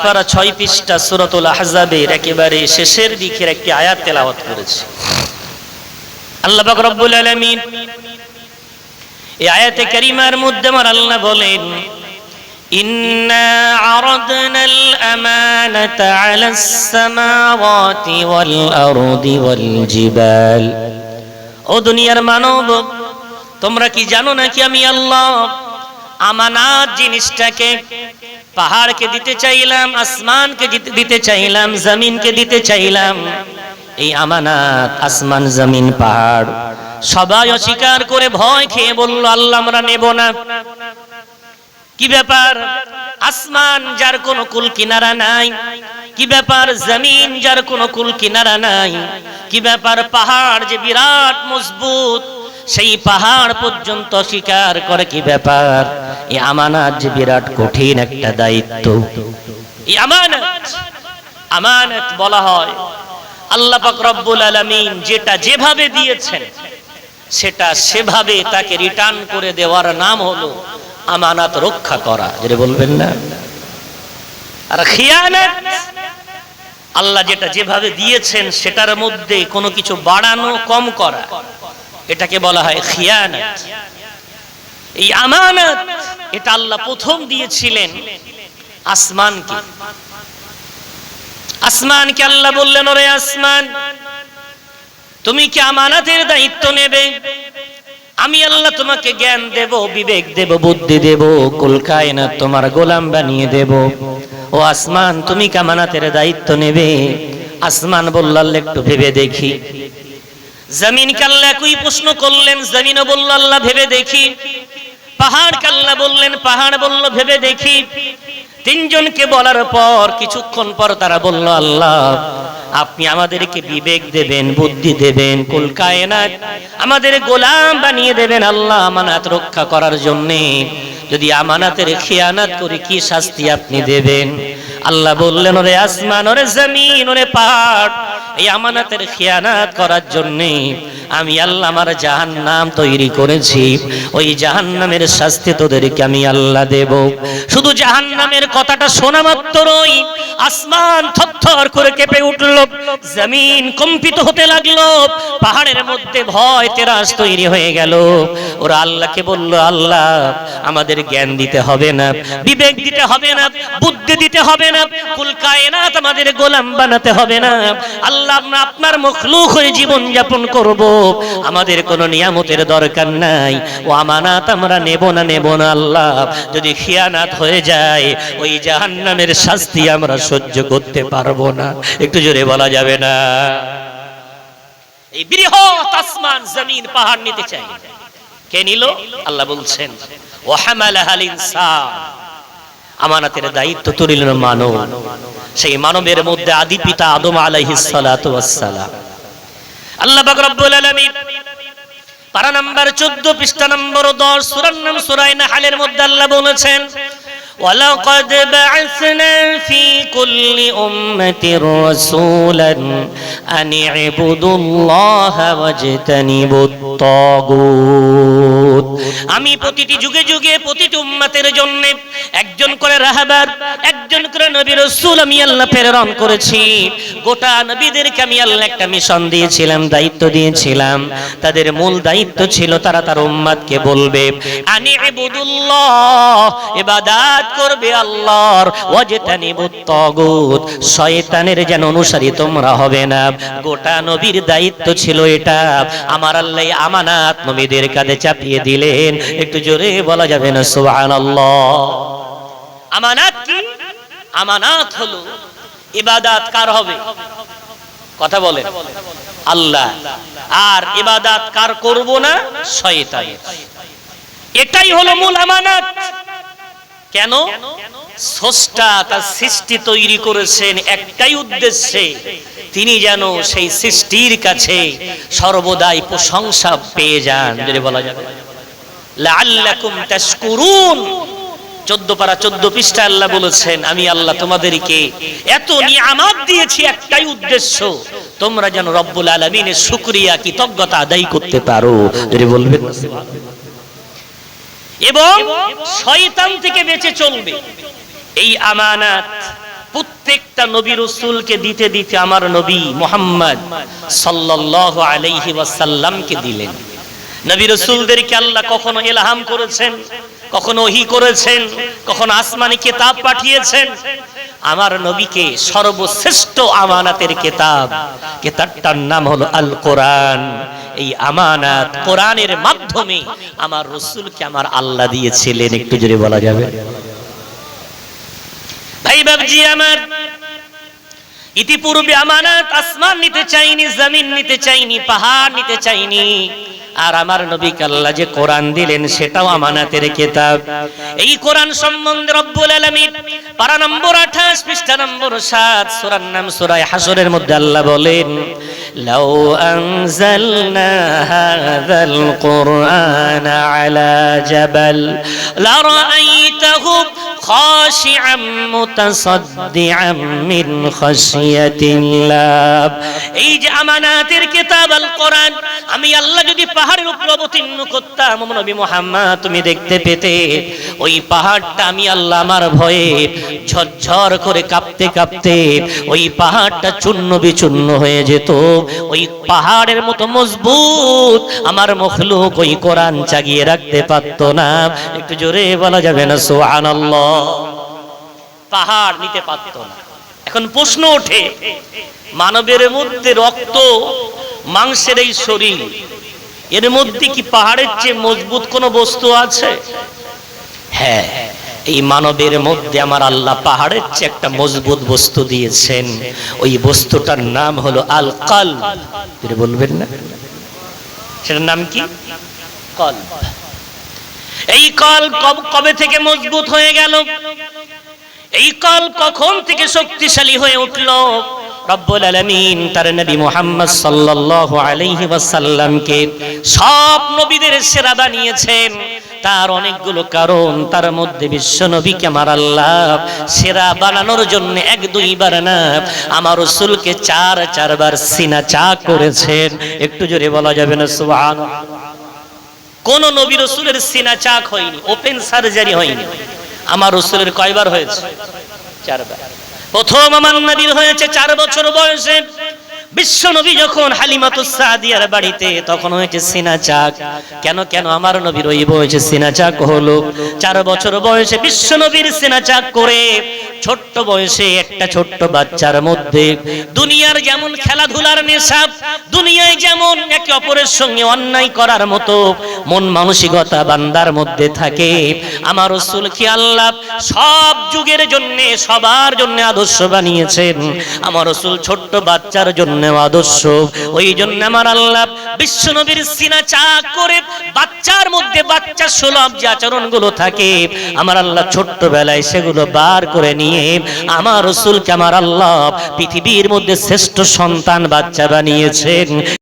পারা ছয় পৃষ্ঠা সুরতুল আহজাবের একেবারে শেষের দিকের একটি আয়াত তেলাওয়াত করেছি আল্লাহ পাক রব্বুল আলামিন এই আয়াতে কারিমার মধ্যে আমার আল্লাহ বলেন إنا عرضنا الأمانة على السماوات والأرض والجبال ও দুনিয়ার মানব তোমরা কি জানো নাকি আমি আল্লাহ আমানাত জিনিসটাকে পাহাড়কে দিতে চাইলাম, আসমানকে দিতে- চাইলাম, জমিনকে দিতে চাইলাম। এই আমানাত আসমান, জমিন, পাহাড়। সবাই অস্বীকার করে ভয় খেয়ে বলল, আল্লাহ আমরা নেব না। কি ব্যাপার? আসমান যার কোনো কুল কিনারা নাই। কি ব্যাপার? জমিন যার কোনো কুল কিনারা নাই। কি ব্যাপার? পাহাড় যে বিরাট মজবুত। সেই পাহাড় পর্যন্ত স্বীকার করে কি ব্যাপার? এই আমানাত যে বিরাট কঠিন একটা দায়িত্ব। এই আমানত আমানত বলা হয়। আল্লাহ পাক রব্বুল আলামিন যেটা যেভাবে দিয়েছেন, সেটা সেভাবে তাকে রিটার্ন করে দেওয়ার নাম হলো আমানাত রক্ষা করা। যেটা বলবেন না? আর খিয়ানত, আল্লাহ যেটা যেভাবে দিয়েছেন, সেটার মধ্যে কোনো কিছু বাড়ানো, কম করা। এটাকে বলা হয় খিয়ানত। এই আমানত, এটা আল্লাহ প্রথম দিয়েছিলেন আসমানকে। আসমানকে আল্লাহ বললেন, ওরে আসমান, তুমি কি আমানাতের দায়িত্ব নেবে? আমি আল্লাহ তোমাকে জ্ঞান দেব, বিবেক দেব, বুদ্ধি দেব কলকায় না তোমার গোলাম বানিয়ে দেব। ও আসমান, তুমি কামানাতের দায়িত্ব নেবে? আসমান বলল, আল্লাহ, একটু ভেবে দেখি। জমিন কাল্লা একই প্রশ্ন করলেন, জমিনও বলল, আল্লাহ ভেবে দেখি। পাহাড় কাল্লা বললেন, পাহাড় বলল, ভেবে দেখি। তিনজনকে বলার পর, কিছুক্ষণ পর তারা বলল, আল্লাহ, আপনি আমাদেরকে বিবেক দেবেন, বুদ্ধি দেবেন, কুল কায়নাত। আমাদের গোলাম বানিয়ে দেবেন আল্লাহ আমানাত রক্ষা করার জন্যে। যদি আমানাতের খেয়ানাত করে কি শাস্তি আপনি দেবেন? আল্লাহ বললেন ওরে আসমান ওরে জমিন ওরে পাহাড় এই আমানাতের খেয়ানাত করার জন্যে আমি আল্লাহ আমার জাহান্নাম তৈরি করেছি। ওই জাহান্নামের শাস্তি তোদেরকে আমি আল্লাহ দেব। শুধু জাহান্নামের কথাটা শোনা মাত্রই আসমান থরথর করে কেঁপে উঠল, জমিন কম্পিত হতে লাগল, পাহাড়ের মধ্যে ভয় তেরাস তৈরি হয়ে গেল। ওরা আল্লাহকে বলল, আল্লাহ, আমাদের জ্ঞান দিতে হবে না, বিবেক দিতে হবে না, বুদ্ধি দিতে হবে না, কুল কায়নাত আমাদের গোলাম বানাতে হবে না। আল্লাহ আপনার মখলুক হয়ে জীবন যাপন করব। আমাদের কোনো নিয়ামতের দরকার নাই। ও আমানাত আমরা নেব না নেব না, আল্লাহ। যদি খিয়ানাত হয়ে যায়, ওই জাহান্নামের শাস্তি আমরা সহ্য করতে পারব না। একটু জোরে বলা যাবে না? এই বৃহৎ আসমান, জমিন, পাহাড় নিতে চাই। কে নিল? আল্লাহ বলছেন ও হামালাহাল ইনসান। আমানাতের দায়িত্ব তুলিল মানব। সেই মানবের মধ্যে আদি পিতা আদম আলাইহিস সালাতু ওয়াসসালাম আল্লাহ পাক রব্বুল আলামিন পারা নাম্বার 14 পৃষ্ঠা নম্বর 10 সূরার নাম সূরা নাহলের মধ্যে আল্লাহ বলেছেন ولقد بعثنا في كل أمة رسولا أن اعبدوا الله واجتنبوا الطاغوت আমি প্রতিটি যুগে যুগে প্রতিটি উম্মতের জন্য একজন করে রাহাবার একজন করে নবী রাসূল আমি আল্লাহ প্রেরণ করেছি। গোটা নবীদেরকে আমি আল্লাহ একটা মিশন দিয়েছিলাম, দায়িত্ব দিয়েছিলাম। তাদের মূল দায়িত্ব ছিল তারা তার উম্মতকে বলবে, আনি ইবুদুল্লাহ, ইবাদত করবে আল্লাহর, ওয়াজতানিবুত তাগুত, শয়তানের যেন অনুসারী তোমরা হবে না। গোটা নবীর দায়িত্ব ছিল এটা। আমার আল্লাহ আমানাত নবীদের কাঁধে চাপিয়ে দিলেন। একটু জোরে বলা যাবে না, সুবহানাল্লাহ। আমানাত কি? আমানাত হলো ইবাদত কার হবে? কথা বলে আল্লাহ। আর ইবাদত কার করব না? শয়তানের এটাই হলো মূল আমানাত। কেন? স্রষ্টা তার সৃষ্টি তৈরি করেছেন একটাই উদ্দেশ্যে। তিনি যেন সেই সৃষ্টির কাছে সর্বদাই প্রশংসা পেয়ে যান। যদি বলা যাবে। লাআল্লাকুম তাশকুরুন। চোদ্দ পারা চোদ্দ পৃষ্ঠা আল্লাহ বলেছেন, আমি আল্লাহ তোমাদেরকে এত নিয়ামত দিয়েছি একটাই উদ্দেশ্য, তোমরা যেন রব্বুল কৃতজ্ঞতা আদায় করতে পারো। যদি বলবেন। এবং শয়তান থেকে বেঁচে চলবে। এই আমানাত প্রত্যেকটা নবী রসুলকে দিতে দিতে আমার নবী মোহাম্মদ সাল্লাল্লাহু আলাইহি ওয়াসাল্লামকে দিলেন। নবী রসুলদেরকে আল্লাহ কখনো ইলহাম করেছেন, কখনো ওহি করেছেন, কখনো আসমানি কিতাব পাঠিয়েছেন। আমার নবীকে সর্বশ্রেষ্ঠ আমানাতের কিতাব, কিতাবটার নাম হলো আল কোরআন এই আমানাত কোরআনের মাধ্যমে আমার রসুলকে আমার আল্লাহ দিয়েছিলেন, একটু জোরে বলা যাবে? ভাই বাবজি আমার, ইতিপূর্বে আমানত আসমান নিতে চাইনি, জমিন নিতে চাইনি, পাহাড় নিতে চাইনি আর আমার নবী আল্লাহ যে কোরআন দিলেন সেটাও আমানাতের কিতাব। এই কোরআন সম্বন্ধে রব্বুল আলামিন পারা নম্বর 28 পৃষ্ঠা নম্বর 7 সূরার নাম সূরা হাসরের মধ্যে আল্লাহ বলেন, লাউ আনজালনা হাযাল কুরআন আলা জাবাল লারাআইতাহু خاشعا متصدعا من خشية الله এই যে আমানাতের কিতাব আল কোরআন আমি আল্লাহ যদি পাহাড়ের উপর অবতীর্ণ করতাম ও নবী মুহাম্মদ তুমি দেখতে পেতে ওই পাহাড়টা আমি আল্লাহ আমার ভয়ে ঝরঝর করে কাঁপতে কাঁপতে ওই পাহাড়টা চূর্ণ বিচূর্ণ হয়ে যেত ওই পাহাড়ের মতো মজবুত আমার মখলুক ওই কোরআন চাগিয়ে রাখতে পারতো না একটু জোরে বলা যাবে না সুবহানাল্লাহ পাহাড় নিতে পারত না। এখন প্রশ্ন ওঠে, মানবের মধ্যে রক্ত মাংসের এই শরীর, এর মধ্যে কি পাহাড়ের চেয়ে মজবুত কোনো বস্তু আছে? হ্যাঁ এই মানবের মধ্যে আমার আল্লাহ পাহাড়ের চেয়ে একটা মজবুত বস্তু দিয়েছেন। ওই বস্তুটার নাম হলো আল কাল বলবেন না? সেটার নাম কি? কল এই কল কবে থেকে মজবুত হয়ে গেল? এই কল কখন থেকে শক্তিশালী হয়ে উঠল? রব্বুল আলামিন তার নবী মুহাম্মদ সাল্লাল্লাহু আলাইহি ওয়াসাল্লামকে সব নবীদের সেরা বানিয়েছেন তার অনেকগুলো কারণ, তার মধ্যে বিশ্ব নবীকে আমার আল্লাহ সেরা বানানোর জন্য এক দুইবার না আমার রসুলকে চার, চারবার সিনা চা করেছেন। একটু জোরে বলা যাবে না? সুবহান কোন নবী রসুলের সিনা চাক হয়নি ওপেন সার্জারি হয়নি। আমার রসুলের কয়বার হয়েছে? চারবার। প্রথম আমার নবীর হয়েছে চার বছর বয়সে। বিশ্ব নবী যখন হালিমাতুস সাদিয়ার বাড়িতে, তখন হয়েছে সিনা চাক। কেন কেন আমার নবীর ওই বয়সে সিনা চাক হলো? চার বছর বয়সে বিশ্ব নবীর সিনা চাক করে ছোট্ট বয়সে একটা ছোট্ট বাচ্চার মধ্যে দুনিয়ার যেমন খেলাধুলার নেশা দুনিয়ায় যেমন একে অপরের সঙ্গে অন্যায় করার মতো মন মানসিকতা বান্দার মধ্যে থাকে। আমার রসুল কি আল্লাহ সব যুগের জন্য, সবার জন্য আদর্শ বানিয়েছেন? আমার রসুল ছোট্ট বাচ্চার জন্য আদর্শ। ওই জন্য আমার আল্লাহ বিশ্ব নবীর সিনা চা করে বাচ্চার মধ্যে বাচ্চা সুলভ যে আচরণগুলো থাকে, আমার আল্লাহ ছোট্ট বেলায় সেগুলো বার করে নিয়ে আমার রসুলকে আমার আল্লাহ পৃথিবীর মধ্যে শ্রেষ্ঠ সন্তান বাচ্চা বানিয়েছেন।